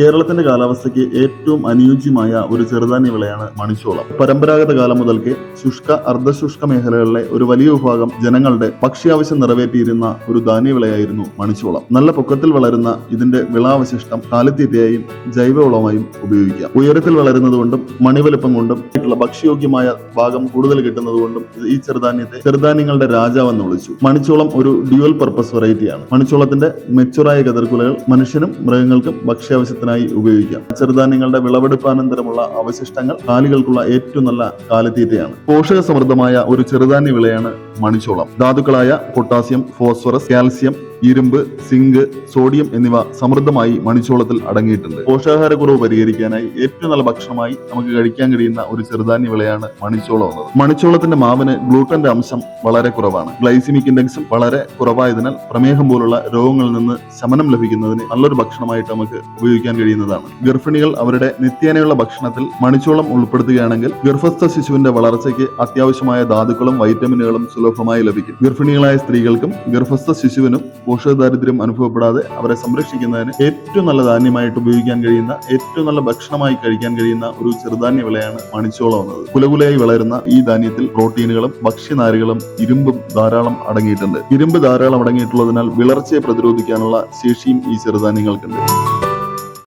കേരളത്തിന്റെ കാലാവസ്ഥയ്ക്ക് ഏറ്റവും അനുയോജ്യമായ ഒരു ചെറുധാന്യ വിളയാണ് മണിച്ചോളം. പരമ്പരാഗത കാലം മുതൽക്ക് ശുഷ്ക അർദ്ധശുഷ്ക മേഖലകളിലെ ഒരു വലിയ വിഭാഗം ജനങ്ങളുടെ ഭക്ഷ്യാവശ്യം നിറവേറ്റിയിരുന്ന ഒരു ധാന്യവിളയായിരുന്നു മണിച്ചോളം. നല്ല പൊക്കത്തിൽ വളരുന്ന ഇതിന്റെ വിളാവശിഷ്ടം കാലിത്തീറ്റയായും ജൈവവളമായും ഉപയോഗിക്കാം. ഉയരത്തിൽ വളരുന്നതുകൊണ്ടും മണിവലുപ്പം കൊണ്ടും ഭക്ഷ്യയോഗ്യമായ ഭാഗം കൂടുതൽ കിട്ടുന്നതുകൊണ്ടും കൊണ്ടും ഈ ചെറുധാന്യത്തെ ചെറുധാന്യങ്ങളുടെ രാജാവെന്ന് വിളിച്ചു. മണിച്ചോളം ഒരു ഡ്യുവൽ പർപ്പസ് വെറൈറ്റിയാണ്. മണിച്ചോളത്തിന്റെ മെച്ചുറായ കതിർക്കുലകൾ മനുഷ്യനും മൃഗങ്ങൾക്കും ഭക്ഷ്യാവശ്യത്തിനായി ഉപയോഗിക്കാം. ചെറുധാന്യങ്ങളുടെ വിളവെടുപ്പാനന്തരമുള്ള അവശിഷ്ടങ്ങൾ കാലികൾക്കുള്ള ഏറ്റവും നല്ല കാലത്തീറ്റയാണ്. പോഷക സമൃദ്ധമായ ഒരു ചെറുധാന്യ വിളയാണ് മണിച്ചോളം. ധാതുക്കളായ പൊട്ടാസ്യം ഫോസ്ഫറസ് കാൽസ്യം ഇരുമ്പ് സിങ്ക് സോഡിയം എന്നിവ സമൃദ്ധമായി മണിച്ചോളത്തിൽ അടങ്ങിയിട്ടുണ്ട്. പോഷകാഹാരക്കുറവ് പരിഹരിക്കാനായി ഏറ്റവും നല്ല ഭക്ഷണമായി നമുക്ക് കഴിക്കാൻ കഴിയുന്ന ഒരു ചെറുധാന്യ വിളയാണ് മണിച്ചോളം എന്നത്. മണിച്ചോളത്തിന്റെ മാവിന് ഗ്ലൂട്ടന്റെ അംശം വളരെ കുറവാണ്. ഗ്ലൈസിമിക് ഇൻഡെക്സും വളരെ കുറവായതിനാൽ പ്രമേഹം പോലുള്ള രോഗങ്ങളിൽ നിന്ന് ശമനം ലഭിക്കുന്നതിന് നല്ലൊരു ഭക്ഷണമായിട്ട് നമുക്ക് ഉപയോഗിക്കാൻ കഴിയുന്നതാണ്. ഗർഭിണികൾ അവരുടെ നിത്യേനയുള്ള ഭക്ഷണത്തിൽ മണിച്ചോളം ഉൾപ്പെടുത്തുകയാണെങ്കിൽ ഗർഭസ്ഥ ശിശുവിന്റെ വളർച്ചയ്ക്ക് അത്യാവശ്യമായ ധാതുക്കളും വൈറ്റമിനുകളും സുലഭമായി ലഭിക്കും. ഗർഭിണികളായ സ്ത്രീകൾക്കും ഗർഭസ്ഥ ശിശുവിനും പോഷകദാരിദ്ര്യം അനുഭവപ്പെടാതെ അവരെ സംരക്ഷിക്കുന്നതിന് ഏറ്റവും നല്ല ധാന്യമായിട്ട് ഉപയോഗിക്കാൻ കഴിയുന്ന ഏറ്റവും നല്ല ഭക്ഷണമായി കഴിക്കാൻ കഴിയുന്ന ഒരു ചെറുധാന്യ വിളയാണ് മണിച്ചോളം എന്നത്. കുലകുലയായി വളരുന്ന ഈ ധാന്യത്തിൽ പ്രോട്ടീനുകളും ഭക്ഷ്യനാരുകളും ഇരുമ്പും ധാരാളം അടങ്ങിയിട്ടുണ്ട്. ഇരുമ്പ് ധാരാളം അടങ്ങിയിട്ടുള്ളതിനാൽ വിളർച്ചയെ പ്രതിരോധിക്കാനുള്ള ശേഷിയും ഈ ചെറുധാന്യങ്ങൾക്കുണ്ട്.